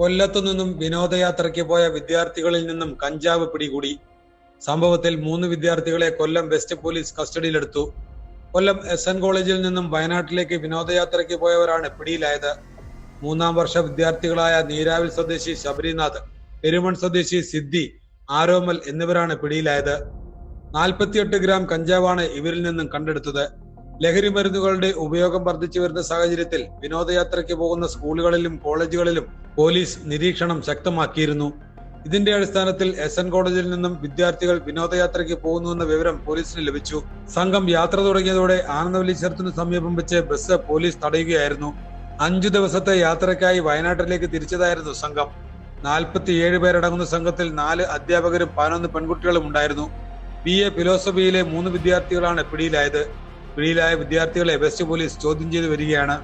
കൊല്ലത്തു നിന്നും വിനോദയാത്രയ്ക്ക് പോയ വിദ്യാർത്ഥികളിൽ നിന്നും കഞ്ചാവ് പിടികൂടി. സംഭവത്തിൽ മൂന്ന് വിദ്യാർത്ഥികളെ കൊല്ലം വെസ്റ്റ് പോലീസ് കസ്റ്റഡിയിലെടുത്തു. കൊല്ലം എസ് എൻ കോളേജിൽ നിന്നും വയനാട്ടിലേക്ക് വിനോദയാത്രയ്ക്ക് പോയവരാണ് പിടിയിലായത്. മൂന്നാം വർഷ വിദ്യാർത്ഥികളായ നീരാവിൽ സ്വദേശി ശബരിനാഥ് പെരുമൺ സ്വദേശി സിദ്ധി ആരോമൽ എന്നിവരാണ് പിടിയിലായത്. നാൽപ്പത്തിയെട്ട് ഗ്രാം കഞ്ചാവാണ് ഇവരിൽ നിന്നും കണ്ടെടുത്തത്. ലഹരി മരുന്നുകളുടെ ഉപയോഗം വർദ്ധിച്ചു വരുന്ന സാഹചര്യത്തിൽ വിനോദയാത്രയ്ക്ക് പോകുന്ന സ്കൂളുകളിലും കോളേജുകളിലും പോലീസ് നിരീക്ഷണം ശക്തമാക്കിയിരുന്നു. ഇതിന്റെ അടിസ്ഥാനത്തിൽ എസ് എൻ കോളേജിൽ നിന്നും വിദ്യാർത്ഥികൾ വിനോദയാത്രയ്ക്ക് പോകുന്നുവെന്ന വിവരം പോലീസിന് ലഭിച്ചു. സംഘം യാത്ര തുടങ്ങിയതോടെ ആനന്ദവല്ലീശ്വരത്തിനു സമീപം വെച്ച് ബസ് പോലീസ് തടയുകയായിരുന്നു. അഞ്ചു ദിവസത്തെ യാത്രയ്ക്കായി വയനാട്ടിലേക്ക് തിരിച്ചതായിരുന്നു സംഘം. നാൽപ്പത്തിയേഴ് പേരടങ്ങുന്ന സംഘത്തിൽ നാല് അധ്യാപകരും പതിനൊന്ന് പെൺകുട്ടികളും ഉണ്ടായിരുന്നു. ബി എ ഫിലോസഫിയിലെ മൂന്ന് വിദ്യാർത്ഥികളാണ് പിടിയിലായത്. പിടിയിലായ വിദ്യാർത്ഥികളെ വെസ്റ്റ് പോലീസ് ചോദ്യം ചെയ്തു വരികയാണ്.